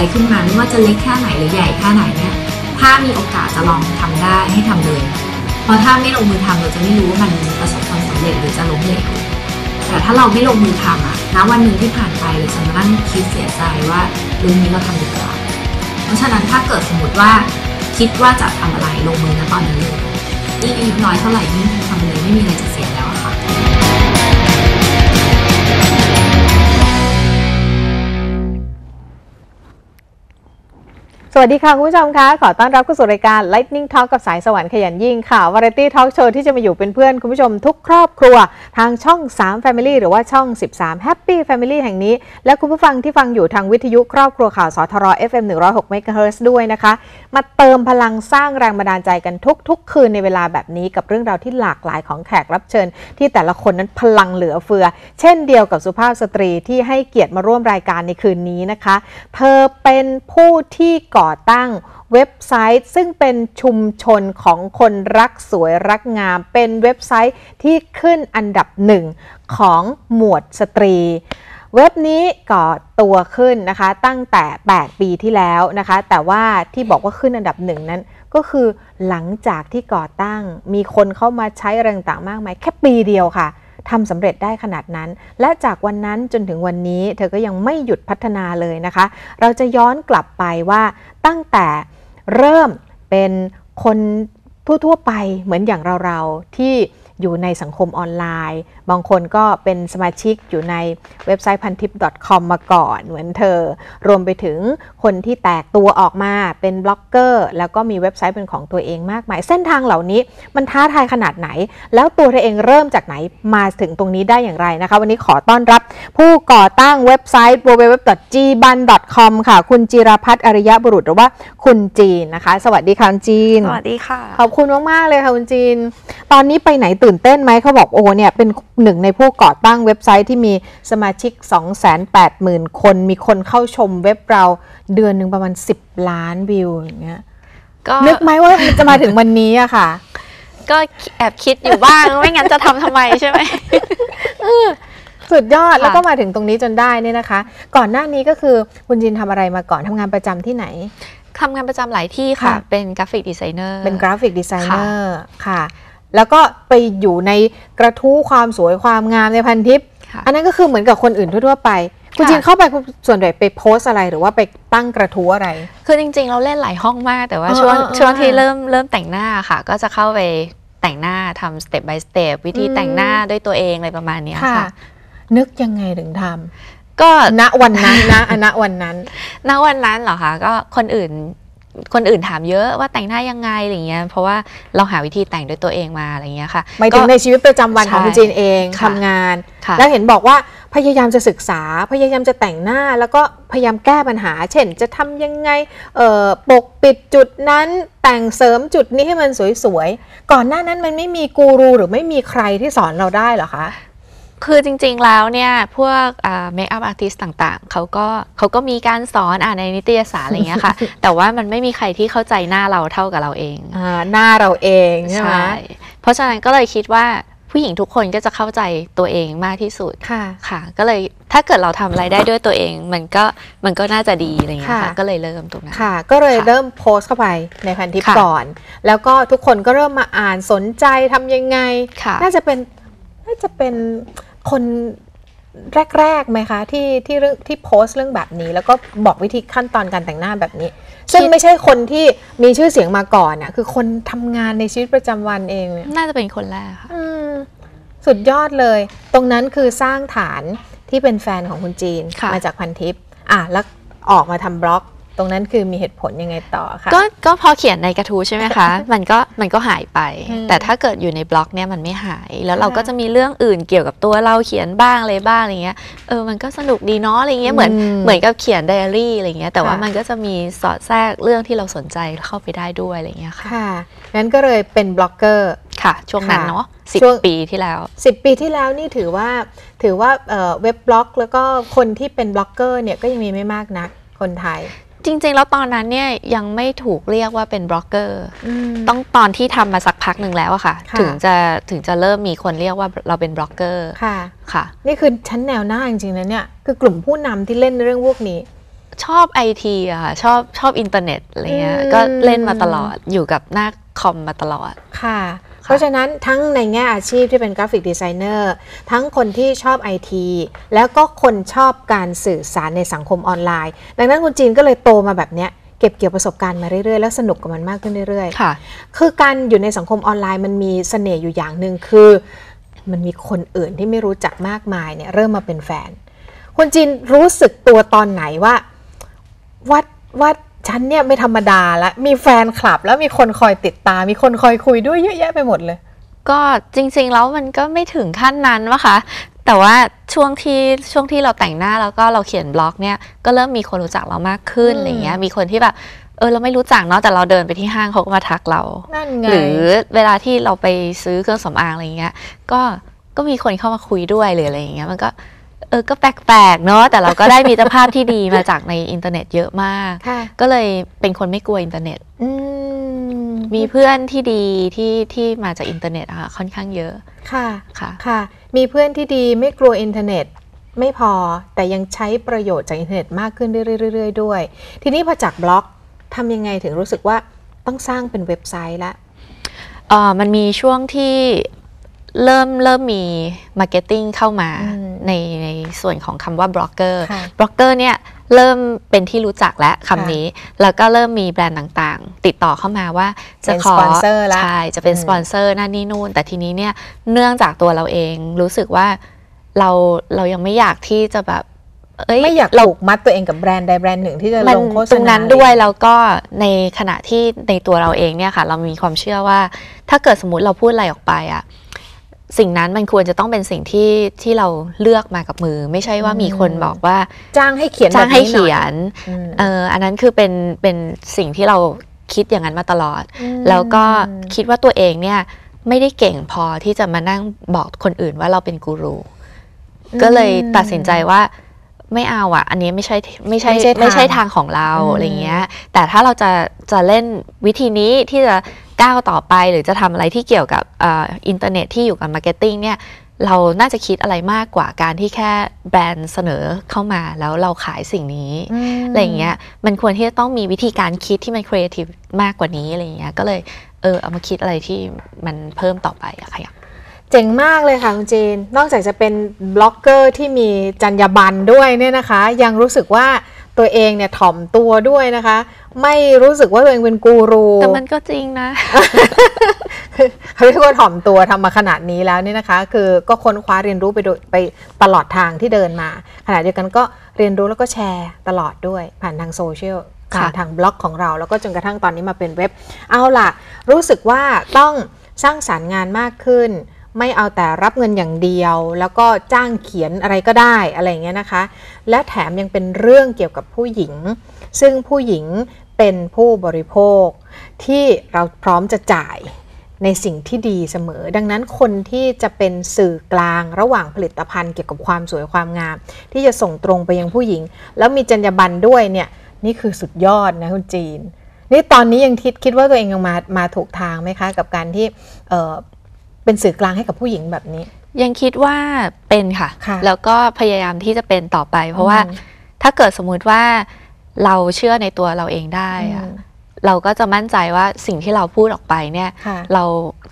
อะไรขึ้นมาไม่ว่าจะเล็กแค่ไหนหรือใหญ่แค่ไหนเนี่ยถ้ามีโอกาสจะลองทำได้ให้ทำเลย เพราะถ้าไม่ลงมือทำเราจะไม่รู้ว่ามันประสบความสำเร็จหรือจะล้มเหลวแต่ถ้าเราไม่ลงมือทำอะณวันหนึ่งที่ผ่านไปเราจะมานั่งคิดเสียใจว่าเรื่องนี้เราทำดีกว่าเพราะฉะนั้นถ้าเกิดสมมติว่าคิดว่าจะทำอะไรลงมือณตอนนั้นเลยยิ่งอายุน้อยเท่าไหร่ยิ่งทำเลยไม่มีอะไรจะเสียแล้ว วัสดีค่ะคุณผู้ชมคะ ขอต้อนรับเข้าสู่รายการ Lightning Talk กับสายสวรรค์ขยันยิ่งค่ะ Variety Talk Show ที่จะมาอยู่เป็นเพื่อนคุณผู้ชมทุกครอบครัว ทางช่อง 3 Family หรือว่าช่อง 13 Happy Family แห่งนี้ และคุณผู้ฟังที่ฟังอยู่ทางวิทยุครอบครัวข่าวสทร FM 106 MHz ด้วยนะคะ มาเติมพลังสร้างแรงบันดาลใจกันทุก ๆ คืนในเวลาแบบนี้กับเรื่องราวที่หลากหลายของแขกรับเชิญ ที่แต่ละคนนั้นพลังเหลือเฟือ เช่นเดียวกับสุภาพสตรีที่ให้เกียรติมาร่วมรายการในคืนนี้นะคะ เธอเป็นผู้ที่ก่อตั้งเว็บไซต์ซึ่งเป็นชุมชนของคนรักสวยรักงาม เป็นเว็บไซต์ที่ขึ้นอันดับหนึ่งของหมวดสตรี เว็บนี้ก่อตัวขึ้นนะคะตั้งแต่ 8 ปีที่แล้วนะคะ แต่ว่าที่บอกว่าขึ้นอันดับหนึ่งนั้นก็คือหลังจากที่ก่อตั้งมีคนเข้ามาใช้แรงต่างมากมายแค่ปีเดียวค่ะ ทำสำเร็จได้ขนาดนั้น และจากวันนั้นจนถึงวันนี้เธอก็ยังไม่หยุดพัฒนาเลยนะคะ เราจะย้อนกลับไปว่าตั้งแต่เริ่มเป็นคนทั่วๆไปเหมือนอย่างเราๆที่ อยู่ในสังคมออนไลน์ บางคนก็เป็นสมาชิกอยู่ในเว็บไซต์พันทิป .com มาก่อนเหมือนเธอ รวมไปถึงคนที่แตกตัวออกมาเป็นบล็อกเกอร์ แล้วก็มีเว็บไซต์เป็นของตัวเองมากมาย เส้นทางเหล่านี้มันท้าทายขนาดไหน แล้วตัวเธอเองเริ่มจากไหนมาถึงตรงนี้ได้อย่างไรนะคะ วันนี้ขอต้อนรับผู้ก่อตั้งเว็บไซต์ www.gban.com ค่ะ คุณจิรพัฒน์อริยบุรุษหรือว่าคุณจีนนะคะ สวัสดีค่ะคุณจีน สวัสดีค่ะ ขอบคุณมากๆเลยค่ะคุณจีน ตอนนี้ไปไหนตื่นเต้นไหมเขาบอกโอ้เนี่ยเป็นหนึ่งในผู้ก่อตั้งเว็บไซต์ที่มีสมาชิก 280,000 คน มีคนเข้าชมเว็บเราเดือนหนึ่งประมาณ 10 ล้านวิวอย่างเงี้ยก็นึกไหมว่ามันจะมาถึงวันนี้อะค่ะ ก็แอบคิดอยู่บ้าง ไม่งั้นจะทำทำไมใช่ไหมสุดยอดค่ะแล้วก็มาถึงตรงนี้จนได้เนี่ยนะคะ ก่อนหน้านี้ก็คือคุณจินทำอะไรมาก่อนทำงานประจำที่ไหนทำงานประจำหลายที่ค่ะค่ะเป็นกราฟิกดีไซเนอร์ เป็นกราฟิกดีไซเนอร์ค่ะ แล้วก็ไปอยู่ในกระทู้ความสวยความงามในพันทิปค่ะอันนั้นก็คือเหมือนกับคนอื่นทั่วๆไปคุณค่ะจีนเข้าไปคุณส่วนใหญ่ไปโพสต์อะไรหรือว่าไปตั้งกระทู้อะไร คือจริง ๆ เราเล่นหลายห้องมากแต่ว่าเออช่วงเออเออช่วงที่เริ่มเริ่มแต่งหน้าค่ะ ก็จะเข้าไปแต่งหน้าทำสเต็ป by สเต็ปวิธีอืมแต่งหน้าด้วยตัวเองอะไรประมาณเนี้ยค่ะ นึกยังไงถึงทก็ำณวันนั้นนะอะณวันนั้นณวันนั้นเหรอคะก็คนอื่น คนอื่นถามเยอะว่าแต่งหน้ายังไงอะไรเงี้ยเพราะว่าเราหาวิธีแต่งด้วยตัวเองมาอะไรเงี้ยค่ะหมายถึงก็ในชีวิตประจำวันของใช่คุณจีนเองค่ะทำงานค่ะแล้วเห็นบอกว่าพยายามจะศึกษาพยายามจะแต่งหน้าแล้วก็พยายามแก้ปัญหา เช่น จะทำยังไงเอ่อปกปิดจุดนั้นแต่งเสริมจุดนี้ให้มันสวยๆก่อนหน้านั้นมันไม่มีกูรูหรือไม่มีใครที่สอนเราได้เหรอคะ คือจริงๆแล้วเนี่ย พวกเมคอัพอาร์ติสต่างๆ เขาก็เขาก็มีการสอนอ่านในนิตยสารอะไรเงี้ยค่ะ แต่ว่ามันไม่มีใครที่เข้าใจหน้าเราเท่ากับเราเองอ่าหน้าเราเองใช่ไหมเพราะฉะนั้นก็เลยคิดว่าผู้หญิงทุกคนก็จะเข้าใจตัวเองมากที่สุดค่ะค่ะ ก็เลยถ้าเกิดเราทำอะไรได้ด้วยตัวเอง มันก็มันก็น่าจะดีอะไรเงี้ยค่ะค่ะก็เลยเริ่มตรงนั้นค่ะ ก็เลยค่ะเริ่มโพสต์เข้าไปในพันทิปค่ะก่อน แล้วก็ทุกคนก็เริ่มมาอ่านสนใจทำยังไงค่ะน่าจะเป็นน่าจะเป็น คนแรกๆไหมคะ ที่ที่เรื่องที่โพสต์เรื่องแบบนี้ แล้วก็บอกวิธีขั้นตอนการแต่งหน้าแบบนี้ ซึ่งไม่ใช่คนที่มีชื่อเสียงมาก่อนอะคือคนทำงานในชีวิตประจำวันเองเนี่ย น่าจะเป็นคนแรกค่ะ อืมสุดยอดเลย ตรงนั้นคือสร้างฐานที่เป็นแฟนของคุณจีนค่ะ มาจากพันทิปอะแล้วออกมาทำบล็อกต รงนั้นคือมีเหตุผลยังไงต่อคะก็ก็พอเขียนในกระทู้ใช่ไหมคะ มันก็มันก็หายไปอืมแต่ถ้าเกิดอยู่ในบล็อกเนี่ยมันไม่หาย แล้วเราค่ะก็จะมีเรื่องอื่นเกี่ยวกับตัวเราเขียนบ้างอะไรบ้างอะไรเงี้ยเออมันก็สนุกดีเนาะอะไรเงี้ยเหมือนอืมเหมือนกับเขียนไดอารี่อะไรเงี้ยแต่ว่าค่ะมันก็จะมีสอดแทรกเรื่องที่เราสนใจเข้าไปได้ด้วยอะไรเงี้ยค่ะค่ะงั้นก็เลยเป็นบล็อกเกอร์ค่ะ ช่วงนั้นค่ะเนาะสิบช่วงปีที่แล้ว 10 ปีที่แล้วนี่ถือว่าถือว่าเอ่อเว็บบล็อก แล้วก็คนที่เป็นบล็อกเกอร์เนี่ยก็ยังมีไม่มากนักคนไทย จริงๆ แล้วตอนนั้นเนี่ยยังไม่ถูกเรียกว่าเป็นบล็อกเกอร์มต้องตอนที่ทำมาสักพักหนึ่งแล้วอะค่ะค่ะ ถึงจะถึงจะเริ่มมีคนเรียกว่าเราเป็นบล็อกเกอร์ค่ะค่ะ นี่คือชั้นแนวหน้าจริงๆนะเนี่ยคือกลุ่มผู้นำที่เล่นเรื่องพวกนี้ ชอบไอทีอะค่ะชอบชอบอินเทอร์เน็ตอะไรเงี้ยอืมก็เล่นมาตลอดอยู่กับหน้าคอมมาตลอดค่ะ เพราะฉะนั้นทั้งในแง่อาชีพที่เป็นกราฟิกดีไซเนอร์ทั้งคนที่ชอบไอทีแล้วก็คนชอบการสื่อสารในสังคมออนไลน์ ดังนั้นคุณจีนก็เลยโตมาแบบเนี้ยเก็บเกี่ยวประสบการณ์มาเรื่อยๆ แล้วสนุกกับมันมากขึ้นเรื่อยๆ ค่ะ คือการอยู่ในสังคมออนไลน์มันมีเสน่ห์อยู่อย่างหนึ่งคือ มันมีคนอื่นที่ไม่รู้จักมากมายเนี่ยเริ่มมาเป็นแฟนคุณจินรู้สึกตัวตอนไหนว่าวัดวัด ฉันเนี่ยไม่ธรรมดาละมีแฟนคลับ แล้วมีคนคอยติดตาม มีคนคอยคุยด้วยเยอะแยะไปหมดเลย ก็จริงๆแล้วมันก็ไม่ถึงขั้นนั้นวะคะแต่ว่าช่วงที่ช่วงที่เราแต่งหน้าแล้วก็เราเขียนบล็อกเนี่ยก็เริ่มมีคนรู้จักเรามากขึ้นอืมอะไรเงี้ยมีคนที่แบบเออเราไม่รู้จักเนาะแต่เราเดินไปที่ห้างเขาก็มาทักเรานั่นไงหรือเวลาที่เราไปซื้อเครื่องสำอางอะไรเงี้ยก็ก็มีคนเข้ามาคุยด้วยหรืออะไรอย่างเงี้ยมันก็ เออก็แปลกๆเนาะแต่เราก็ได้มีตรภาพที่ดีมาจากในอินเทอร์เน็ตเยอะมากค่ะก็เลยเป็นคนไม่กลัวอินเทอร์เน็ตอืมมีเพื่อนที่ดีที่ที่มาจากอินเทอร์เน็ตอะค่ะค่อนข้างเยอะค่ะค่ะค่ะ มีเพื่อนที่ดีไม่กลัวอินเทอร์เน็ตไม่พอแต่ยังใช้ประโยชน์จากอินเทอร์เน็ตมากขึ้นเรื่อยๆด้วย ทีนี้พอจากบล็อกทำยังไงถึงรู้สึกว่าต้องสร้างเป็นเว็บไซต์ละเออมันมีช่วงที่ เริ่มเริ่มมีมาร์เก็ตติ้งเข้ามาอืมในในส่วนของคำว่าบล็อกเกอร์ค่ะบล็อกเกอร์เนี่ยเริ่มเป็นที่รู้จักแล้วคำนี้ แล้วก็เริ่มมีแบรนด์ต่างๆ ติดต่อเข้ามาว่าจะเป็นขอสปอนเซอร์ละใช่จะเป็นอืมสปอนเซอร์นั่นนี่นู่น แต่ทีนี้เนี่ยเนื่องจากตัวเราเองรู้สึกว่าเราเรายังไม่อยากที่จะแบบเอ้ยไม่อยากเราผูกมัดตัวเองกับแบรนด์ใดแบรนด์หนึ่งที่จะมันลงโฆษณาตรงนั้นด้วยแล้วก็ในขณะที่ในตัวเราเองเนี่ยค่ะ เรามีความเชื่อว่า ถ้าเกิดสมมติเราพูดอะไรออกไปอะ สิ่งนั้นมันควรจะต้องเป็นสิ่งที่ที่เราเลือกมากับมือ ไม่ใช่ว่ามีคนบอกว่าจ้างให้เขียนจ้างให้แบบนี้เขียน่อนอืมเอออันนั้นคือเป็นเป็นสิ่งที่เราคิดอย่างนั้นมาตลอดมแล้วก็คิดว่าตัวเองเนี่ยไม่ได้เก่งพอที่จะมานั่งบอกคนอื่นว่าเราเป็นกูรูก็เลยตัดสินใจว่าไม่เอาอะ อันนี้ไม่ใช่ไม่ใช่ไม่ใช่ทางไม่ใช่ทางของเราอืมอะไรเงี้ย แต่ถ้าเราจะจะเล่นวิธีนี้ที่จะ ก้าวต่อไป หรือจะทำอะไรที่เกี่ยวกับเอ่ออินเทอร์เน็ตที่อยู่กับมาร์เก็ตติ้งเนี่ยเราน่าจะคิดอะไรมากกว่าการที่แค่แบรนด์เสนอเข้ามาแล้วเราขายสิ่งนี้มอะไรอย่างเงี้ยมันควรที่จะต้องมีวิธีการคิดที่มันครีเอทีฟมากกว่านี้อะไรอย่างเงี้ยก็เลยเออเอามาคิดอะไรที่มันเพิ่มต่อไปอะค่ะเจ๋งมากเลยค่ะคุณจีน นอกจากจะเป็นบล็อกเกอร์ที่มีจรรยาบรรณด้วยเนี่ยนะคะ ยังรู้สึกว่า ตัวเองเนี่ยถ่อมตัวด้วยนะคะ ไม่รู้สึกว่าตัวเองเป็นกูรูแต่มันก็จริงนะเขาเรียกว่าถ่อมตัวทำมาขนาดนี้แล้วเนี่ยนะคะ คือก็ค้นคว้าเรียนรู้ไปโดยไปตลอดทางที่เดินมา ขณะเดียวกันก็เรียนรู้แล้วก็แชร์ตลอดด้วยผ่านทางโซเชียลค่ะผ่านทางบล็อกของเราแล้วก็จนกระทั่งตอนนี้มาเป็นเว็บ เอาล่ะ รู้สึกว่าต้องสร้างสารรค์งานมากขึ้น ไม่เอาแต่รับเงินอย่างเดียว แล้วก็จ้างเขียนอะไรก็ได้อะไรเงี้ยนะคะ และแถมยังเป็นเรื่องเกี่ยวกับผู้หญิง ซึ่งผู้หญิงเป็นผู้บริโภค ที่เราพร้อมจะจ่ายในสิ่งที่ดีเสมอ ดังนั้นคนที่จะเป็นสื่อกลางระหว่างผลิตภัณฑ์เกี่ยวกับความสวยความงาม ที่จะส่งตรงไปยังผู้หญิง แล้วมีจรรยาบรรณด้วยเนี่ยนี่คือสุดยอดนะคุณจีน นี่ตอนนี้ยังคิดคิดว่าตัวเองยังมามาถูกทางไหมคะ กับการที่ เอ่อเป็นสื่อกลางให้กับผู้หญิงแบบนี้ ยังคิดว่าเป็นค่ะค่ะแล้วก็พยายามที่จะเป็นต่อไป เพราะว่าอืมถ้าเกิดสมมุติว่าเราเชื่อในตัวเราเองได้อะอืมเราก็จะมั่นใจว่าสิ่งที่เราพูดออกไปเนี่ยค่ะเรา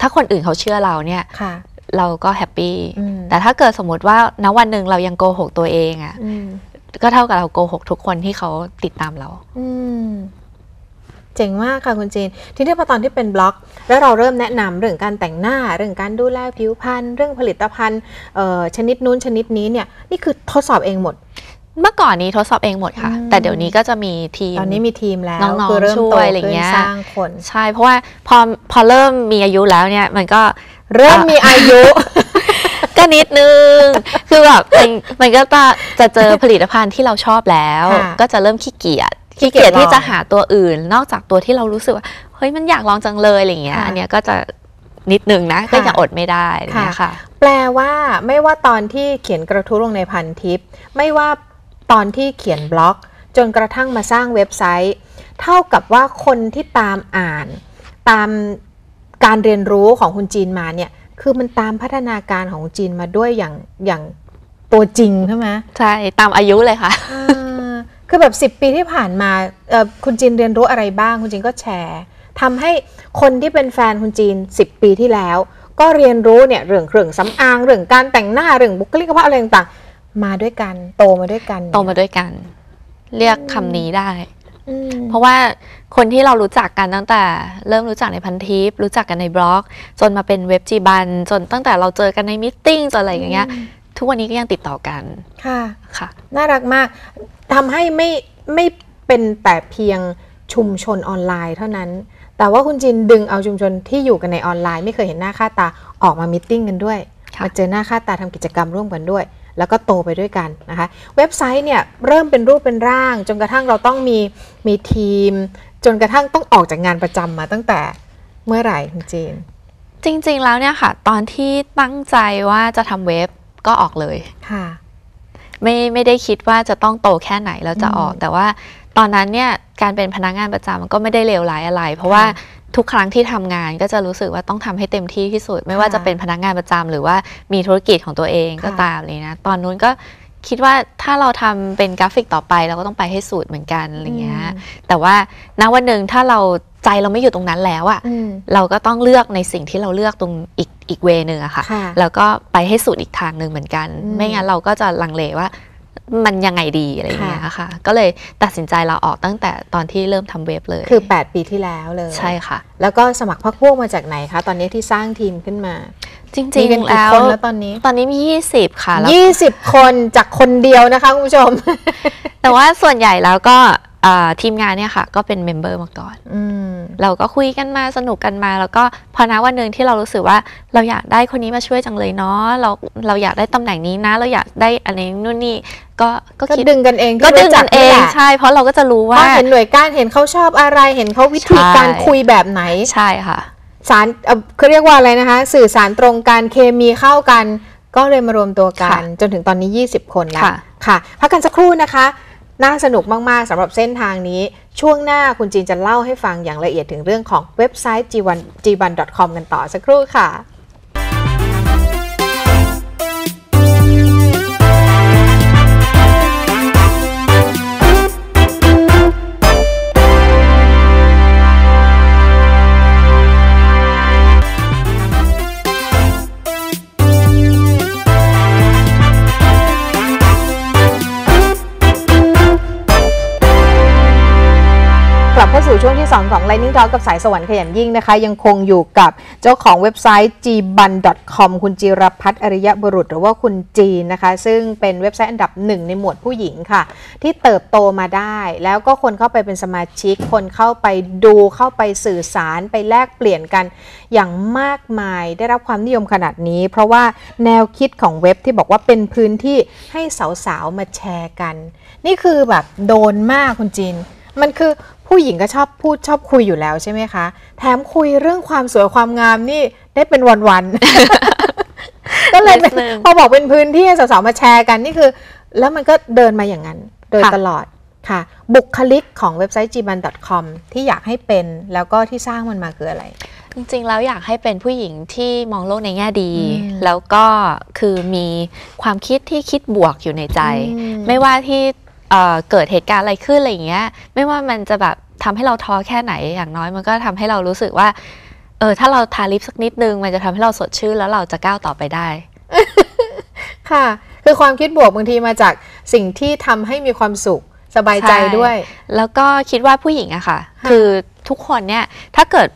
ถ้าคนอื่นเขาเชื่อเราเนี่ยค่ะเราก็แฮปปี้อืมแต่ถ้าเกิดสมมติว่าณวันหนึ่งเรายังโกหกตัวเองอะอืมก็เท่ากับเราโกหกทุกคนที่เขาติดตามเราอืม เจ๋งมากค่ะคุณจีน ทีนี้พอตอนที่เป็นบล็อก แล้วเราเริ่มแนะนำเรื่องการแต่งหน้า เรื่องการดูแลผิวพรรณเรื่องผลิตภัณฑ์เอ่อชนิดนู้นชนิดนี้เนี่ยนี่คือทดสอบเองหมดเมื่อก่อนนี้ทดสอบเองหมดค่ะอืมแต่เดี๋ยวนี้ก็จะมีทีม ตอนนี้มีทีมแล้วน้องๆคือเริ่มช่โตวยอะไรขึ้นเงี้ยสร้างคนใช่เพราะว่าพอพอเริ่มมีอายุแล้วเนี่ยมันก็เริ่มมีอายุ ก็นิดนึง คือแบบมันมันก็จะจะเจอผลิตภัณฑ์ที่เราชอบแล้วค่ะก็จะเริ่มขี้เกียจ ขี้ขี้เกีเกียยจจที่ลองจะหาตัวอื่น นอกจากตัวที่เรารู้สึกว่าเฮ้ยมันอยากลองจังเลยอะไรเงี้ยค่ะอันเนี้ยก็จะนิดนึงนะค่ะก็จะอดไม่ได้อะไรเงี้ยค่ะแปลว่าไม่ว่าตอนที่เขียนกระทู้ลงในพันทิป ไม่ว่าตอนที่เขียนบล็อก จนกระทั่งมาสร้างเว็บไซต์ เท่ากับว่าคนที่ตามอ่าน ตามการเรียนรู้ของคุณจีนมาเนี่ย คือมันตามพัฒนาการของคุณจีนมาด้วยอย่างอย่างตัวจริงใช่ไหมใช่ ตามอายุเลยค่ะอ่า คือแบบ 10 ปีที่ผ่านมาเอ่อคุณจีนเรียนรู้อะไรบ้าง คุณจีนก็แชร์ทำให้คนที่เป็นแฟนคุณจีน 10 ปีที่แล้ว ก็เรียนรู้เนี่ยเรื่องเครื่องสำอางเรื่องการแต่งหน้าเรื่องบุคลิกภาพอะไรต่างๆมาด้วยกันโตมาด้วยกันโตมาด้วยกัน เรียกคำนี้ได้อืมเพราะว่าคนที่เรารู้จักกันตั้งแต่ เริ่มรู้จักในพันทิปรู้จักกันในบล็อก จนมาเป็นเว็บจีบัน จนตั้งแต่เราเจอกันในมิทติ้งจนอะไรอย่างเงี้ย ทุกวันนี้ก็ยังติดต่อกันค่ะค่ะ น่ารักมากทำให้ไม่ไม่เป็นแต่เพียงชุมชนออนไลน์เท่านั้น แต่ว่าคุณจินดึงเอาชุมชนที่อยู่กันในออนไลน์ ไม่เคยเห็นหน้าค่าตาออกมามิทติ้งกันด้วยค่ะมาเจอหน้าค่าตาทำกิจกรรมร่วมกันด้วย แล้วก็โตไปด้วยกันนะคะ เว็บไซต์เนี่ยเริ่มเป็นรูปเป็นร่าง จนกระทั่งเราต้องมีมีทีม จนกระทั่งต้องออกจากงานประจำมาตั้งแต่เมื่อไหร่คุณจีน จริงๆแล้วเนี่ยค่ะ ตอนที่ตั้งใจว่าจะทำเว็บ ก็ออกเลยค่ะไม่ไม่ได้คิดว่าจะต้องโตแค่ไหนแล้วจะออกอืมแต่ว่าตอนนั้นเนี่ยการเป็นพนักงานประจำมันก็ไม่ได้เลวร้ายอะไร เพราะว่าค่ะทุกครั้งที่ทำงานก็จะรู้สึกว่าต้องทำให้เต็มที่ที่สุด ไม่ว่าค่ะจะเป็นพนักงานประจำหรือว่ามีธุรกิจของตัวเองค่ะก็ตามเลยนะ ตอนนู้นก็ คิดว่าถ้าเราทำเป็นกราฟิกต่อไป เราก็ต้องไปให้สุดเหมือนกันอะไรเงี้ยแต่ว่าณวันหนึ่งถ้าเราใจเราไม่อยู่ตรงนั้นแล้วอะอืมเราก็ต้องเลือกในสิ่งที่เราเลือกตรงอีกอีกเวนึงอะค่ะค่ะแล้วก็ไปให้สุดอีกทางหนึ่งเหมือนกันอืมไม่งั้นเราก็จะลังเลว่ามันยังไงดีอะไรอย่างเงี้ยค่ะค่ะก็เลยตัดสินใจเราออกตั้งแต่ตอนที่เริ่มทำเว็บเลย คือ 8 ปีที่แล้วเลย ใช่ค่ะ แล้วก็สมัครพักพวกมาจากไหนคะ ตอนนี้ที่สร้างทีมขึ้นมา จริมีงกันๆกี่แล้วคนแล้วตอนนี้ ตอนนี้มี 20 ค่ะแล้ว 20 คนจากคนเดียวนะคะคุณผู้ชม แต่ว่าส่วนใหญ่แล้วก็อ่าทีมงานเนี่ยค่ะ ก็เป็นเมมเบอร์มาก่อน อืม เราก็คุยกันมาสนุกกันมา แล้วก็พอนะวันหนึ่งที่เรารู้สึกว่าเราอยากได้คนนี้มาช่วยจังเลยเนาะเราเราอยากได้ตำแหน่งนี้นะ เราอยากได้อะไรนู่นนี่ก็ก็ก็คิดดึงกันเองก็ที่ดึรู้งจักันเองแหละใช่ เพราะเราก็จะรู้เพว่า ราะเห็นหน่วยก้านเห็นเขาชอบอะไรเห็นเขาวิธีใช่การคุยแบบไหน ใช่ค่ะ สารเอ่อเขาเรียกว่าอะไรนะคะ สื่อสารตรงกันเคมีเข้ากัน ก็เลยมารวมตัวกันค่ะจนถึงตอนนี้ 20 คนแล้วค่ะค่ะ พักกันสักครู่นะคะ น่าสนุกมาก ๆสำหรับเส้นทางนี้ ช่วงหน้าคุณจีนจะเล่าให้ฟังอย่างละเอียดถึงเรื่องของเว็บไซต์ g1 g1.com กันต่อสักครู่ค่ะ ของ Lightning Talk กับสายสวรรค์ขยันยิ่งนะคะ ยังคงอยู่กับเจ้าของเว็บไซต์ gban.com คุณจิรพัฒน์อริยบุรุษ หรือว่าคุณจีนนะคะ ซึ่งเป็นเว็บไซต์อันดับหนึ่งในหมวดผู้หญิงค่ะ ที่เติบโตมาได้ แล้วก็คนเข้าไปเป็นสมาชิก คนเข้าไปดูเข้าไปสื่อสารไปแลกเปลี่ยนกัน อย่างมากมายได้รับความนิยมขนาดนี้ เพราะว่าแนวคิดของเว็บที่บอกว่าเป็นพื้นที่ให้สาวๆมาแชร์กัน นี่คือแบบโดนมากคุณจีนมันคือ ผู้หญิงก็ชอบพูดชอบคุยอยู่แล้วใช่ไหมคะ แถมคุยเรื่องความสวยความงามนี่ได้เป็นวันๆ ก็เลยเป็นนิดนึงพอบอกเป็นพื้นที่ให้สาวๆมาแชร์กันนี่คือ แล้วมันก็เดินมาอย่างนั้น โดยค่ะตลอดค่ะ บุคลิกของเว็บไซต์ gban.com ที่อยากให้เป็นแล้วก็ที่สร้างมันมาคืออะไร จริงๆ แล้วอยากให้เป็นผู้หญิงที่มองโลกในแง่ดีอืมแล้วก็คือมีความคิดที่คิดบวกอยู่ในใจอืมไม่ว่าที่ เอ่อเกิดเหตุการณ์อะไรขึ้นอะไรอย่างเงี้ย ไม่ว่ามันจะแบบทำให้เราท้อแค่ไหนอย่างน้อยมันก็ทำให้เรารู้สึกว่า เออถ้าเราทาลิปสักนิดนึง มันจะทำให้เราสดชื่นแล้วเราจะก้าวต่อไปได้ ค่ะ คือความคิดบวกบางทีมาจากสิ่งที่ทำให้มีความสุขสบายใจใช่ด้วย แล้วก็คิดว่าผู้หญิงอะค่ะค่ะคือทุกคนเนี่ยถ้าเกิด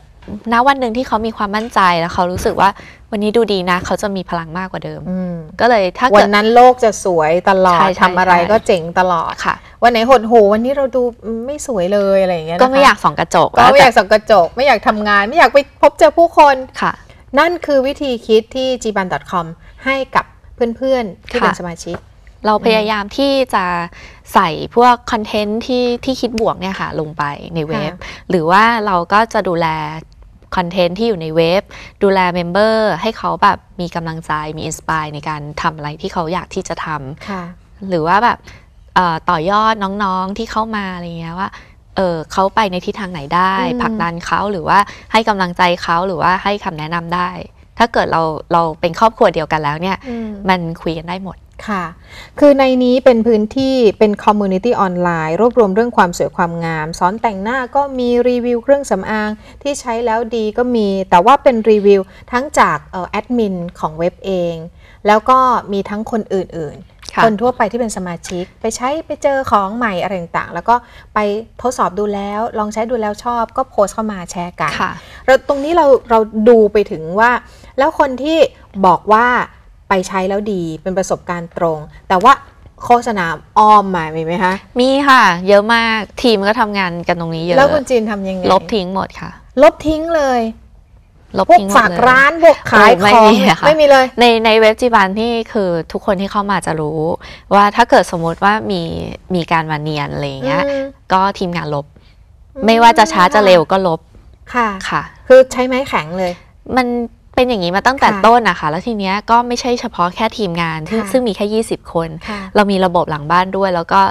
ณวันหนึ่งที่เขามีความมั่นใจแล้วเขารู้สึกว่าวันนี้ดูดีนะ เขาจะมีพลังมากกว่าเดิมอืมก็เลยถ้าวัเกินดนั้นโลกจะสวยตลอดใช่ใช่ทำอะไรใช่ก็เจ๋งตลอดค่ะ วันไหนหดหูวันนี้เราดูไม่สวยเลยอะไรอย่างเงี้ยนะคะก็ไม่อยากส่องกระจกก็ไม่อยากแล้วส่องกระจก ไม่อยากทำงาน ไม่อยากไปพบเจอผู้คนแต่ค่ะ นั่นคือวิธีคิดที่ gban.com ให้กับเพื่อนๆที่เป็นค่ะสมาชิกเราพยายามที่จะใส่พวกคอนเทนต์ที่ที่คิดบวกเนี่ยค่ะลงไปในเว็บ หรือว่าเราก็จะดูแล คอนเทนต์ที่อยู่ในเว็บ ดูแลเมมเบอร์ให้เขาแบบมีกำลังใจมีอินสปายในการทำอะไรที่เขาอยากที่จะทำค่ะหรือว่าแบบเอ่อต่อยอดน้องๆที่เข้ามาอะไรเงี้ยว่าเออเขาไปในทิศทางไหนได้อืมผลักดันเขาหรือว่าให้กำลังใจเขาหรือว่าให้คำแนะนำได้ ถ้าเกิดเราเราเป็นครอบครัวเดียวกันแล้วเนี่ยอืมมันคุยกันได้หมด ค่ะ คือในนี้เป็นพื้นที่เป็นคอมมูนิตี้ออนไลน์รวบรวมเรื่องความสวยความงาม สอนแต่งหน้าก็มีรีวิวเครื่องสำอางที่ใช้แล้วดีก็มี แต่ว่าเป็นรีวิวทั้งจากเอ่อแอดมินของเว็บเอง แล้วก็มีทั้งคนอื่นค่ะๆคนทั่วไปที่เป็นสมาชิกไปใช้ไปเจอของใหม่อะไรต่างๆ แล้วก็ไปทดสอบดูแล้วลองใช้ดูแล้วชอบก็โพสต์เข้ามาแชร์กันค่ะเราตรงนี้เราเราดูไปถึงว่า แล้วคนที่บอกว่า ไปใช้แล้วดีเป็นประสบการณ์ตรง แต่ว่าโฆษณาอ้อมมามีไหมคะมีค่ะ เยอะมากทีมก็ทำงานกันตรงนี้เยอะแล้วคุณจีนทำยังไงลบทิ้งหมดค่ะ ลบทิ้งเลยลบพวกทิ้งหมดฝากเลยร้านพวกขายโอ้ไม่ของมีอะค่ะ ไม่มีเลย ในในเว็บจีบันที่คือทุกคนที่เข้ามาจะรู้ ว่าถ้าเกิดสมมติว่ามีมีการมาเนียนอะไรอย่างเงี้ย อืม ก็ทีมงานลบ ไม่ว่าจะช้าจะเร็วก็ลบค่ะ ค่ะ คือใช้ไม้แข็งเลย มัน เป็นอย่างนี้มาตั้งแต่ค่ะต้นนะคะแล้วทีเนี้ยก็ไม่ใช่เฉพาะแค่ทีมงานที่ค่ะซึ่งมีแค่ 20 คนค่ะเรามีระบบหลังบ้านด้วย แล้วก็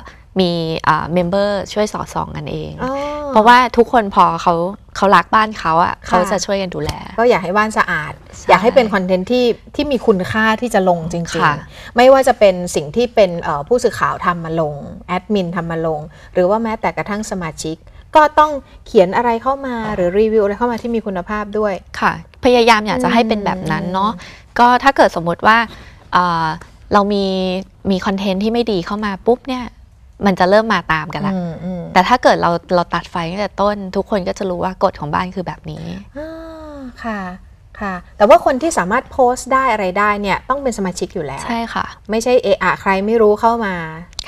มีอ่าเมมเบอร์ช่วยสอดส่องกันเองอ๋อเพราะว่าทุกคนพอเขาเขารักบ้านเขาอะค่ะเขาจะช่วยกันดูแล ก็อยากให้บ้านสะอาดใช่อยากให้เป็นคอนเทนต์ที่ที่มีคุณค่าที่จะลงจริงค่ะๆไม่ว่าจะเป็นสิ่งที่เป็นเอ่อผู้สื่อข่าวทำมาลง แอดมินทำมาลง หรือว่าแม้แต่กระทั่งสมาชิก ก็ต้องเขียนอะไรเข้ามาหรือรีวิวอะไรเข้ามาที่มีคุณภาพด้วยค่ะ พยายามอยากจะให้เป็นแบบนั้นเนาะก็ถ้าเกิดสมมติว่าอ่าเรามีมีคอนเทนต์ที่ไม่ดีเข้ามาปุ๊บเนี่ยมันจะเริ่มมาตามกันละอืมอืมแต่ถ้าเกิดเราเราตัดไฟตั้งแต่ต้น ทุกคนก็จะรู้ว่ากฎของบ้านคือแบบนี้อ่าค่ะ ค่ะ แต่ว่าคนที่สามารถโพสต์ได้อะไรได้เนี่ยต้องเป็นสมาชิกอยู่แล้ว ใช่ค่ะ ไม่ใช่เอะอะใครไม่รู้เข้ามา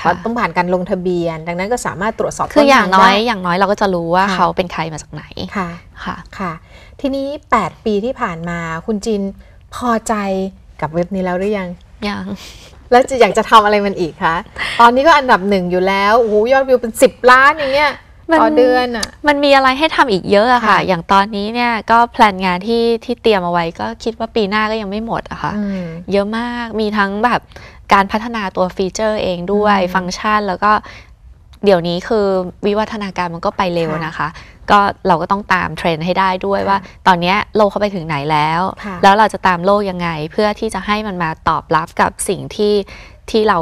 ค่ะต้องผ่านการลงทะเบียน ดังนั้นก็สามารถตรวจสอบคืออย่างต้ทน้อยได้อย่างน้อยเราก็จะรู้ว่าค่ะเขาเป็นใครมาจากไหนค่ะค่ะค่ะ ทีนี้ 8 ปีที่ผ่านมาคุณจินพอใจกับเว็บนี้แล้วหรือยังยังแล้วจะอยากจะทำอะไรมันอีกคะ ตอนนี้ก็อันดับหนึ่งอยู่แล้วโอ้โหยอดวิวเป็น 10 ล้านอย่างเงี้ยมัน ต่อเดือนอะ มันมีอะไรให้ทำอีกเยอะอะค่ะค่ะ อย่างตอนนี้เนี่ยก็แพลนงานที่ที่เตรียมเอาไว้ก็คิดว่าปีหน้าก็ยังไม่หมดอะค่ะอืมเยอะมาก มีทั้งแบบการพัฒนาตัวฟีเจอร์เองด้วยอืมฟังก์ชันแล้วก็เดี๋ยวนี้คือวิวัฒนาการมันก็ไปเร็วค่ะนะคะ ก็เราก็ต้องตามเทรนด์ให้ได้ด้วยค่ะว่า ตอนเนี้ยโลกเขาไปถึงไหนแล้วค่ะแล้วเราจะตามโลกยังไง เพื่อที่จะให้มันมาตอบรับกับสิ่งที่ที่เรา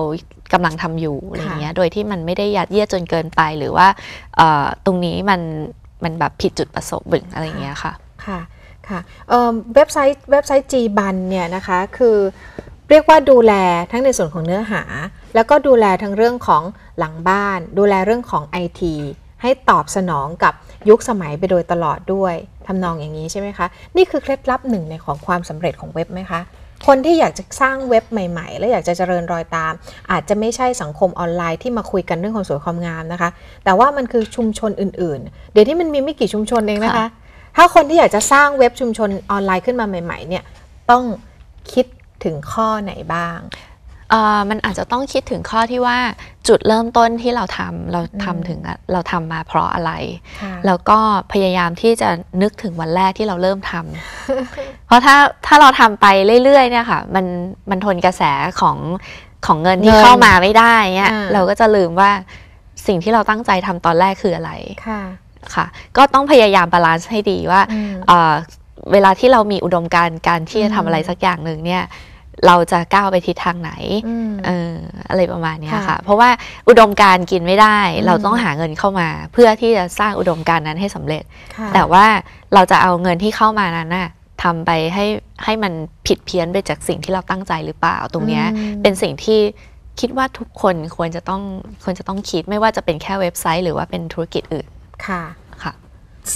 กำลังทำอยู่อะไรอย่างเงี้ย โดยที่มันไม่ได้ยัดเยียดจนเกินไป หรือว่าเอ่อตรงนี้มันมันแบบผิดจุดประสงค์อะไรอย่างเงี้ยค่ะ ค่ะ ค่ะเอิ่มเว็บไซต์เว็บไซต์ G บันเนี่ยนะคะคือเรียกว่าดูแลทั้งในส่วนของเนื้อหา แล้วก็ดูแลทั้งเรื่องของหลังบ้าน ดูแลเรื่องของ IT ให้ตอบสนองกับยุคสมัยไปโดยตลอดด้วยทำนองอย่างนี้ใช่ไหมคะ นี่คือเคล็ดลับหนึ่งในของความสำเร็จของเว็บไหมคะ คนที่อยากจะสร้างเว็บใหม่ๆ และอยากจะเจริญรอยตาม อาจจะไม่ใช่สังคมออนไลน์ที่มาคุยกันเรื่องความสวยความงามนะคะ แต่ว่ามันคือชุมชนอื่นๆ เดี๋ยวนี้มันมีไม่กี่ชุมชนเองนะคะค่ะถ้าคนที่อยากจะสร้างเว็บชุมชนออนไลน์ขึ้นมาใหม่ ๆ เนี่ยต้องคิดถึงข้อไหนบ้างเอ่อ มันอาจจะต้องคิดถึงข้อที่ว่าจุดเริ่มต้นที่เราทำเราทำถึงอะเราทำมาเพราะอะไรค่ะแล้วก็พยายามที่จะนึกถึงวันแรกที่เราเริ่มทำเพราะถ้าถ้าเราทำไปเรื่อยๆเนี่ยค่ะมันมันทนกระแสของของเงินที่เงินเข้ามาไม่ได้เนี่ยอ่าเราก็จะลืมว่าสิ่งที่เราตั้งใจทำตอนแรกคืออะไรค่ะค่ะก็ต้องพยายามบาลานซ์ให้ดีว่าอืมเอ่อเวลาที่เรามีอุดมการณ์การที่จะอืมทำอะไรสักอย่างหนึ่งเนี่ย เราจะก้าวไปทิศทางไหนอืมเอออะไรประมาณเนี้ยค่ะค่ะ เพราะว่าอุดมการณ์กินไม่ได้อืมเราต้องหาเงินเข้ามา เพื่อที่จะสร้างอุดมการณ์นั้นให้สำเร็จค่ะแต่ว่าเราจะเอาเงินที่เข้ามานั้นน่ะทำไปให้ให้มันผิดเพี้ยนไปจากสิ่งที่เราตั้งใจหรือเปล่าตรงเนี้ยอืมเป็นสิ่งที่คิดว่าทุกคนควรจะต้องควรจะต้องคิดไม่ว่าจะเป็นแค่เว็บไซต์ หรือว่าเป็นธุรกิจอื่นค่ะค่ะ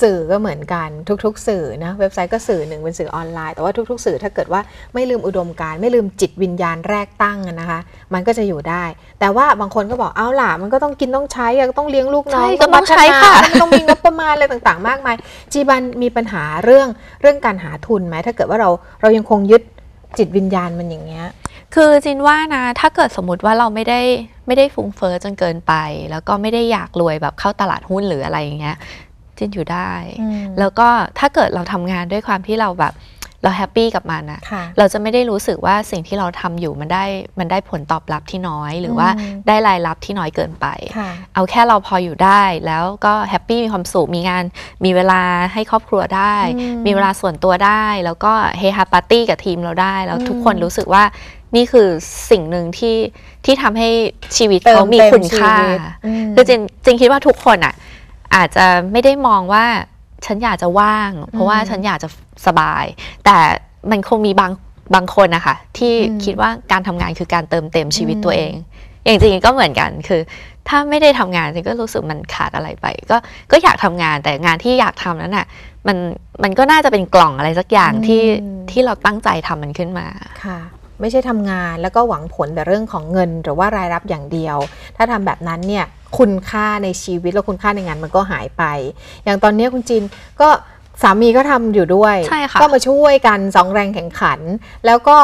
สื่อก็เหมือนกันทุกๆ สื่อนะเว็บไซต์ก็สื่อหนึ่งเป็นสื่อออนไลน์ แต่ว่าทุก ๆ สื่อถ้าเกิดว่าไม่ลืมอุดมการณ์ไม่ลืมจิตวิญญาณแรกตั้งอะนะคะ มันก็จะอยู่ได้ แต่ว่าบางคนก็บอกเอาล่ะ มันก็ต้องกินต้องใช้อะก็ต้องเลี้ยงลูกน้องใช่ก็ต้องใช้พัฒนาค่ะมันต้องมีงบประมาณอะไรต่างๆ มากมายจีบันมีปัญหาเรื่องเรื่องการหาทุนไหมถ้าเกิดว่าเราเรายังคงยึดจิตวิญญาณมันอย่างเงี้ยคือจินว่านะถ้าเกิดสมมติว่าเราไม่ได้ไม่ได้ฟุ้งเฟอ้อจนเกินไป แล้วก็ไม่ได้อยากรวยแบบเข้าตลาดหุ้นหรืออะไรอย่างเงี้ย จินอยู่ได้ แล้วก็ถ้าเกิดเราทำงานด้วยความที่เราแบบเราแฮปปี้กับมันอะค่ะเราจะไม่ได้รู้สึกว่าสิ่งที่เราทำอยู่มันได้มันได้ผลตอบรับที่น้อย หรือว่าอืมได้รายรับที่น้อยเกินไปค่ะเอาแค่เราพออยู่ได้แล้วก็แฮปปี้มีความสุขมีงาน มีเวลาให้ครอบครัวได้อืมมีเวลาส่วนตัวได้ แล้วก็เฮฮาปาร์ตี้กับทีมเราได้ แล้วอืมทุกคนรู้สึกว่านี่คือสิ่งหนึ่งที่ที่ทำให้ชีวิตเติมเขามีเต็มคุณค่าชีวิตอืมคือจริงจริงคิดว่าทุกคนอะ อาจจะไม่ได้มองว่าฉันอยากจะว่าง เพราะว่าอืมฉันอยากจะสบาย แต่มันคงมีบางบางคนนะคะที่อืมคิดว่าการทำงานคือการเติมเต็มชีวิตอืมตัวเอง อย่างจริงๆก็เหมือนกันคือ ถ้าไม่ได้ทำงานจริงก็รู้สึกมันขาดอะไรไป ก็ก็อยากทำงานแต่งานที่อยากทำนั้นน่ะมันมันก็น่าจะเป็นกล่องอะไรสักอย่างที่อืมที่เราตั้งใจทำมันขึ้นมาค่ะ ไม่ใช่ทำงาน แล้วก็หวังผลแต่เรื่องของเงิน หรือว่ารายรับอย่างเดียว ถ้าทำแบบนั้นเนี่ยคุณค่าในชีวิตและคุณค่าในงานมันก็หายไป อย่างตอนนี้คุณจินก็สามีก็ทำอยู่ด้วยใช่ค่ะก็มาช่วยกันสองแรงแข่งขัน แล้วก็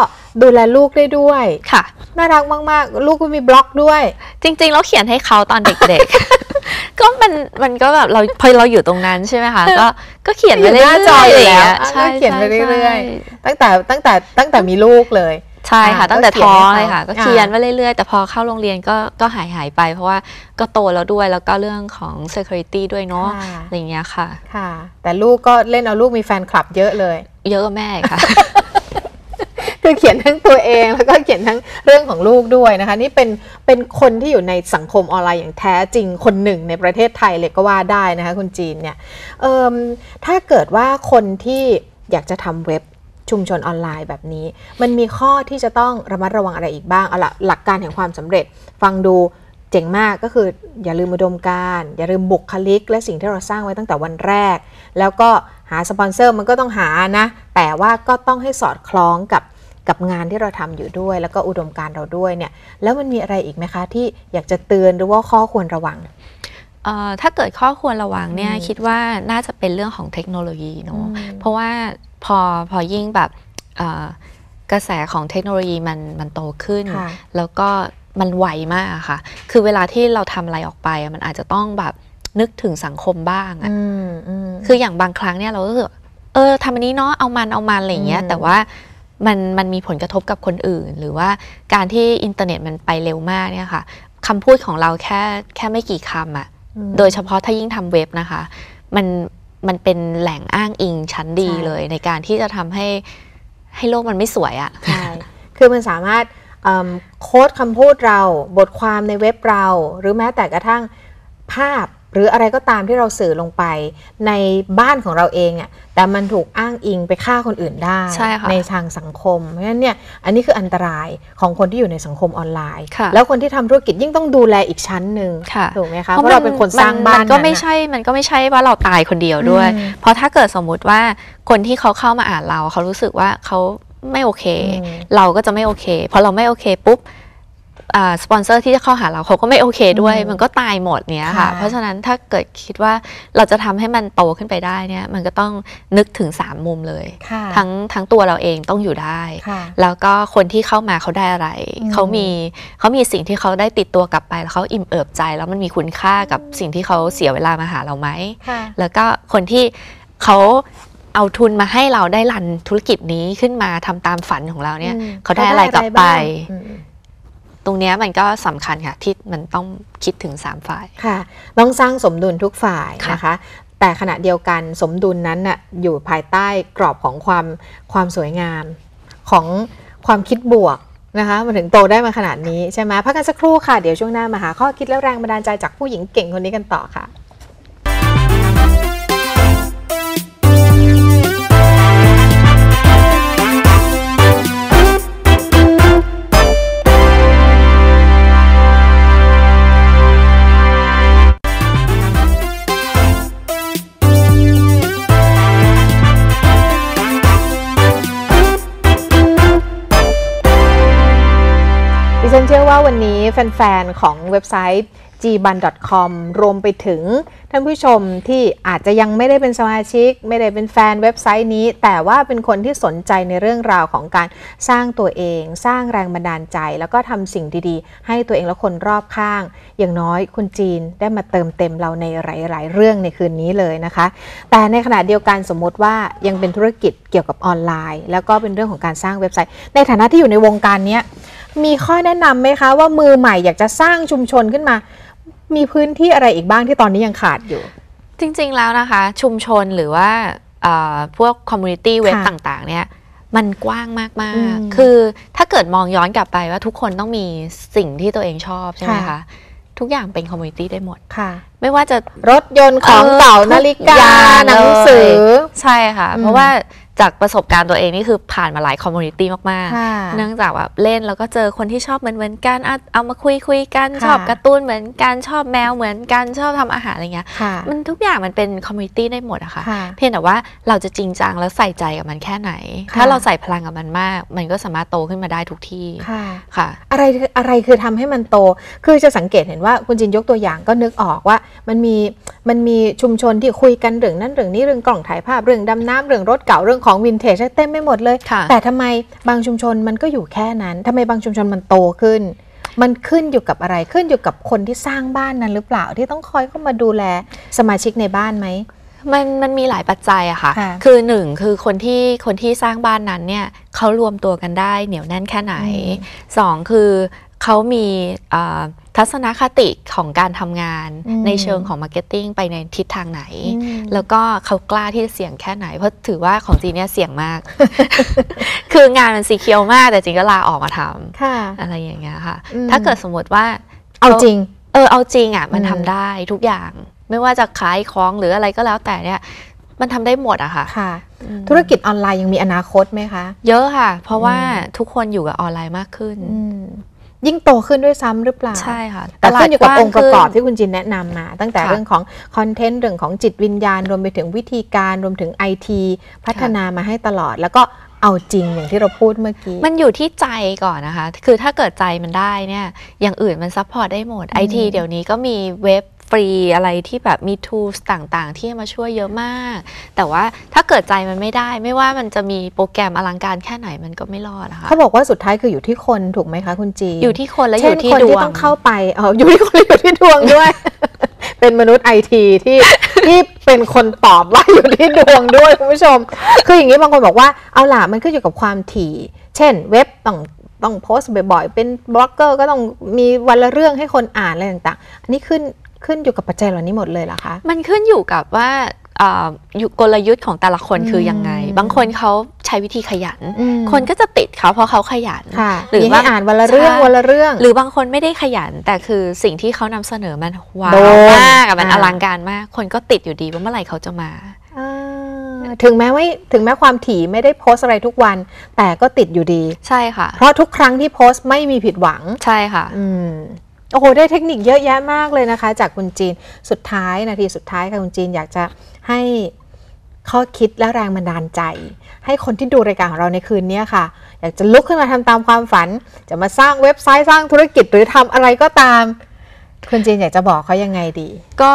ดูแลลูกได้ด้วยค่ะ น่ารักมากๆ ลูกก็มีบล็อกด้วย จริงๆเราเขียนให้เขาตอนเด็กๆ ก็มันมันก็แบบเราพอเราอยู่ตรงนั้นใช่ไหมคะ ก็ก็เขียนไปอยู่เรื่หอยน้าๆจออยู่แล้วะอะใช่ก็เขียนไปใช่เรื่อยใช่ตั้งแต่ตั้งแต่ตั้งแต่มีลูกเลย ใช่ค่ะอ่าตั้งแต่ก็เขียนท้องให้เขาเลยค่ะ ก็อ่าเขียนไปเรื่อยๆ แต่พอเข้าโรงเรียนก็ก็หายหายไป เพราะว่าก็โตแล้วด้วยแล้วก็เรื่องของ security ด้วยเนาะค่ะอะไรอย่างเงี้ยค่ะค่ะ แต่ลูกก็เล่นเอาลูกมีแฟนคลับเยอะเลย เยอะกว่าแม่อีกค่ะคือเขียนทั้งตัวเองแล้วก็เขียนทั้งเรื่องของลูกด้วยนะคะ นี่เป็นเป็นคนที่อยู่ในสังคมออนไลน์อย่างแท้จริงคนหนึ่งในประเทศไทยเลยก็ว่าได้นะคะคุณจีนเนี่ยเอิ่มถ้าเกิดว่าคนที่อยากจะทำเว็บ ชุมชนออนไลน์แบบนี้ มันมีข้อที่จะต้องระมัดระวังอะไรอีกบ้าง เอาละหลักการแห่งความสำเร็จ ฟังดูเจ๋งมากก็คืออย่าลืมอุดมการณ์อย่าลืมบุคลิก และสิ่งที่เราสร้างไว้ตั้งแต่วันแรก แล้วก็หาสปอนเซอร์มันก็ต้องหานะ แต่ว่าก็ต้องให้สอดคล้องกับกับงานที่เราทำอยู่ด้วย แล้วก็อุดมการณ์เราด้วยเนี่ยแล้วมันมีอะไรอีกไหมคะที่อยากจะเตือนหรือว่าข้อควรระวังเอ่อถ้าเกิดข้อควรระวังเนี่ยอืมคิดว่าน่าจะเป็นเรื่องของเทคโนโลยีเนาะอืมเพราะว่า พอพอยิ่งแบบเอ่อกระแสของเทคโนโลยีมันมันโตขึ้นค่ะแล้วก็มันไวมากอะค่ะ คือเวลาที่เราทำอะไรออกไปอะมันอาจจะต้องแบบนึกถึงสังคมบ้างอะอืมอืมคืออย่างบางครั้งเนี่ยเราก็รู้สึกเออทำอันนี้เนาะเอามันเอามันอะไรอย่างเงี้ยอืมแต่ว่ามันมันมีผลกระทบกับคนอื่น หรือว่าการที่อินเทอร์เน็ตมันไปเร็วมากเนี่ยค่ะคำพูดของเราแค่แค่ไม่กี่คำอะอืมโดยเฉพาะถ้ายิ่งทำเว็บนะคะ มัน มันเป็นแหล่งอ้างอิงชั้นดีใช่เลย ในการที่จะทำให้ให้โลกมันไม่สวยอะใช่คือมันสามารถเอิ่มโค้ดคำพูดเราบทความในเว็บเรา หรือแม้แต่กระทั่งภาพ หรืออะไรก็ตามที่เราสื่อลงไปในบ้านของเราเองอะ่ะแต่มันถูกอ้างอิงไปฆ่าคนอื่นได้ใช่ค่ะทางสังคมเพราะฉะนั้นเนี่ยอันนี้คืออันตรายของคนที่อยู่ในสังคมออนไลน์ค่ะแล้วคนที่ทำธุรกิจยิ่งต้องดูแลอีกชั้นหนึ่งค่ะถูกไหมคะเพราะเราเป็นคนสร้างบ้านมันก็ไม่นั้นน่ะใช่มันก็ไม่ใช่ว่าเราตายคนเดียวด้วยอืมเพราะถ้าเกิดสมมุติว่าคนที่เขาเข้ามาอ่านเราเขารู้สึกว่าเขาไม่โอเคอืมเราก็จะไม่โอเคพอเราไม่โอเคปุ๊บอ่า สปอนเซอร์ที่จะเข้าหาเราเขาก็ไม่โอเคด้วยอืมมันก็ตายหมดเนี้ยค่ะค่ะ เพราะฉะนั้นถ้าเกิดคิดว่าเราจะทำให้มันโตขึ้นไปได้เนี่ยมันก็ต้องนึกถึงสามมุมเลยค่ะทั้งทั้งตัวเราเองต้องอยู่ได้ค่ะแล้วก็คนที่เข้ามาเขาได้อะไรอืมเขามีเขามีสิ่งที่เขาได้ติดตัวกลับไป แล้วเขาอิ่มเอิบใจ แล้วมันมีคุณค่ากับสิ่งที่เขาเสียเวลามาหาเราไหมค่ะแล้วก็คนที่เขาเอาทุนมาให้เราได้รันธุรกิจนี้ขึ้นมาทำตามฝันของเราเนี่ยอืมเขาได้อะไรกลับไปบ้างอืม ตรงเนี้ยมันก็สำคัญค่ะ ที่มันต้องคิดถึง 3 ฝ่ายค่ะ ต้องสร้างสมดุลทุกฝ่ายค่ะนะคะ แต่ขณะเดียวกันสมดุลนั้นน่ะอยู่ภายใต้กรอบของความความสวยงามของความคิดบวกนะคะมาถึงโตได้มาขนาดนี้ใช่ไหมพักกันสักครู่ค่ะ เดี๋ยวช่วงหน้ามาหาข้อคิดและแรงบันดาลใจจากผู้หญิงเก่งคนนี้กันต่อค่ะ ว่าวันนี้แฟนๆ ของเว็บไซต์ gban.com รวมไปถึงท่านผู้ชมที่อาจจะยังไม่ได้เป็นสมาชิก ไม่ได้เป็นแฟนเว็บไซต์นี้ แต่ว่าเป็นคนที่สนใจในเรื่องราวของการสร้างตัวเอง สร้างแรงบันดาลใจ แล้วก็ทำสิ่งดีๆ ให้ตัวเองและคนรอบข้าง อย่างน้อยคุณจีนได้มาเติมเต็มเราในหลาย ๆ เรื่องในคืนนี้เลยนะคะ แต่ในขณะเดียวกันสมมติว่ายังเป็นธุรกิจเกี่ยวกับออนไลน์ แล้วก็เป็นเรื่องของการสร้างเว็บไซต์ ในฐานะที่อยู่ในวงการเนี้ย มีข้อแนะนำไหมคะว่ามือใหม่อยากจะสร้างชุมชนขึ้นมา มีพื้นที่อะไรอีกบ้างที่ตอนนี้ยังขาดอยู่ จริงๆแล้วนะคะ ชุมชนหรือว่าเอ่อพวกคอมมูนิตี้เว็บค่ะต่างๆ เนี่ยมันกว้างมากอืมๆ คือถ้าเกิดมองย้อนกลับไปว่าทุกคนต้องมีสิ่งที่ตัวเองชอบใช่ไหมค่ะ คะ ทุกอย่างเป็นคอมมูนิตี้ได้หมด ค่ะ ไม่ว่าจะ รถยนต์ของเออเก่าทุกนาฬิกาอย่างหนังสือ ใช่ค่ะ อืม เพราะว่า จากประสบการณ์ตัวเองนี่คือผ่านมาหลายคอมมูนิตี้มากค่ะๆเนื่องจากแบบเล่นแล้วก็เจอคนที่ชอบเหมือนเหมือนๆกันอะเอามาคุยคุยๆกันค่ะชอบการ์ตูนเหมือนกันชอบแมวเหมือนกันชอบทำอาหารอะไรเงี้ยค่ะมันทุกอย่างมันเป็นคอมมูนิตี้ได้หมดอะค่ะค่ะเพียงแต่ว่าเราจะจริงจังแล้วใส่ใจกับมันแค่ไหนค่ะถ้าเราใส่พลังกับมันมาก มันก็สามารถโตขึ้นมาได้ทุกที่ค่ะค่ะอะไรคืออะไรคือทำให้มันโต คือจะสังเกตเห็นว่าคุณจินยกตัวอย่างก็นึกออกว่ามันมีมันมีชุมชนที่คุยกันเรื่องนั้นเรื่องนี้เรื่องกล่องถ่ายภาพเรื่องดำน้ำเรื่องรถเก่าเรื่องของวินเทจเต็มไปหมดเลยค่ะแต่ทำไมบางชุมชนมันก็อยู่แค่นั้นทำไมบางชุมชนมันโตขึ้น มันขึ้นอยู่กับอะไรขึ้นอยู่กับคนที่สร้างบ้านนั้นหรือเปล่าที่ต้องคอยเข้ามาดูแลสมาชิกในบ้านไหมมันมันมีหลายปัจจัยอะค่ะค่ะคือหนึ่งคือคนที่คนที่สร้างบ้านนั้นเนี่ยเขารวมตัวกันได้เหนียวแน่นแค่ไหนอืมสองคือเขามีเอ่อ ทัศนคติของการทำงานอืมในเชิงของมาร์เก็ตติ้งไปในทิศทางไหนอืมแล้วก็เขากล้าที่จะเสี่ยงแค่ไหน เพราะถือว่าของจีนเนี่ยเสี่ยงมาก คืองานมันสีเขียวมากแต่จริงก็ลาออกมาทำค่ะอะไรอย่างเงี้ยค่ะอืมถ้าเกิดสมมติว่าเอาจริง เออเอาจริงอะมันอืมทำได้ทุกอย่าง ไม่ว่าจะขายของหรืออะไรก็แล้วแต่เนี่ยมันทำได้หมดอะค่ะค่ะอืมธุรกิจออนไลน์ยังมีอนาคตไหมคะ เยอะค่ะ เพราะว่าอืมทุกคนอยู่กับออนไลน์มากขึ้นอืม ยิ่งโตขึ้นด้วยซ้ำหรือเปล่าใช่ค่ะแต่ขึ้นอยู่กับตลาดองค์ประกอบว้างขึ้นที่คุณจินแนะนำมา ตั้งแต่ค่ะเรื่องของคอนเทนต์เรื่องของจิตวิญญาณ รวมไปถึงวิธีการรวมถึงไอทีพัฒนามาให้ตลอด แล้วก็เอาจริงอย่างที่เราพูดเมื่อกี้ มันอยู่ที่ใจก่อนนะคะ คือถ้าเกิดใจมันได้เนี่ยอย่างอื่นมันซัพพอร์ตได้หมดไอทีเดี๋ยวนี้ก็มีเว็บ ฟรีอะไรที่แบบมี tools ต่างๆ ที่มาช่วยเยอะมาก แต่ว่าถ้าเกิดใจมันไม่ได้ ไม่ว่ามันจะมีโปรแกรมอลังการแค่ไหนมันก็ไม่รอดนะคะเขาบอกว่าสุดท้ายคืออยู่ที่คนถูกไหมคะคุณจีนอยู่ที่คนและอเช่นยู่ที่คนดที่วงต้องเข้าไปเอออยู่ที่คนและอยู่ที่ดวงด้วย เป็นมนุษย์ไอทีที่ที่เป็นคนตอบว่าอยู่ที่ดวงด้วยคุณผู้ชม คืออย่างนี้บางคนบอกว่าเอาล่ะมันขึ้นอยู่กับความถี่ เช่น เว็บต้องต้องโพสต์บ่อยๆ เป็นบล็อกเกอร์ก็ต้องมีวันละเรื่องให้คนอ่านอะไรต่างๆ อันนี้ขึ้น ขึ้นอยู่กับปัจจัยเหล่านี้หมดเลยเหรอคะ มันขึ้นอยู่กับว่าเอ่ออยู่กลยุทธ์ของแต่ละคนคือยังไงอืมบางคนเขาใช้วิธีขยันอืมคนก็จะติดเขาเพราะเขาขยันค่ะหรือมีให้ว่าอ่านวันละเรื่องใช่วันละเรื่อง หรือบางคนไม่ได้ขยัน แต่คือสิ่งที่เขานำเสนอมันว้าโดวนมากอะมันอ่าอลังการมาก คนก็ติดอยู่ดีว่าเมื่อไหร่เขาจะมาอ่าถึงแม้ว่าถึงแม้ความถี่ไม่ได้โพสต์อะไรทุกวัน แต่ก็ติดอยู่ดี ใช่ค่ะ เพราะทุกครั้งที่โพสต์ไม่มีผิดหวัง ใช่ค่ะ อืม โอ้โห ได้เทคนิคเยอะแยะมากเลยนะคะ จากคุณจีนสุดท้ายนาทีสุดท้ายค่ะคุณจีนอยากจะให้ข้อคิดและแรงบันดาลใจ ให้คนที่ดูรายการของเราในคืนนี้ค่ะ อยากจะลุกขึ้นมาทำตามความฝัน จะมาสร้างเว็บไซต์สร้างธุรกิจหรือทำอะไรก็ตามคุณจีนอยากจะบอกเขายังไงดี ก็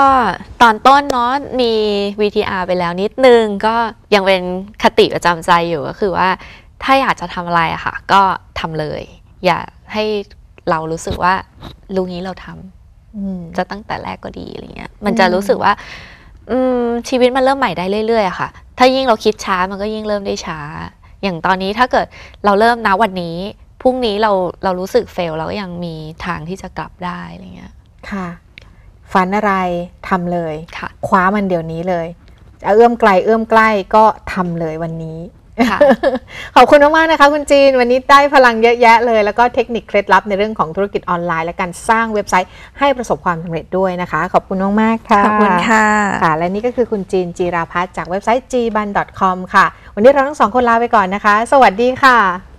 ตอนต้นเนาะมี VTR ไปแล้วนิดนึง ก็ยังเป็นคติประจำใจอยู่ก็คือว่า ถ้าอยากจะทำอะไรอะค่ะ ก็ทำเลย อย่าให้เรารู้สึกว่า ลูกนี้เราทำอืมจะตั้งแต่แรกก็ดีอะไรเงี้ย มันจะรู้สึกว่า อืมชีวิตมันเริ่มใหม่ได้เรื่อยๆอะค่ะ ถ้ายิ่งเราคิดช้ามันก็ยิ่งเริ่มได้ช้า อย่างตอนนี้ถ้าเกิดเราเริ่มนะวันนี้พรุ่งนี้เราเรารู้สึกเฟลเราก็ยังมีทางที่จะกลับได้อะไรเงี้ย ค่ะ ฝันอะไรทำเลยค่ะ คว้ามันเดี๋ยวนี้เลยจะเอื้อมไกลเอื้อมใกล้ก็ทำเลยวันนี้ค่ะ ขอบคุณมากๆนะคะ คุณจีน วันนี้ได้พลังเยอะแยะเลย แล้วก็เทคนิคเคล็ดลับในเรื่องของธุรกิจออนไลน์ และการสร้างเว็บไซต์ให้ประสบความสำเร็จด้วยนะคะ ขอบคุณมากๆค่ะขอบคุณค่ะค่ะ และนี่ก็คือคุณจีนจีราพัฒน์จากเว็บไซต์ gban.com ค่ะ วันนี้เราทั้งสองคนลาไปก่อนนะคะ สวัสดีค่ะ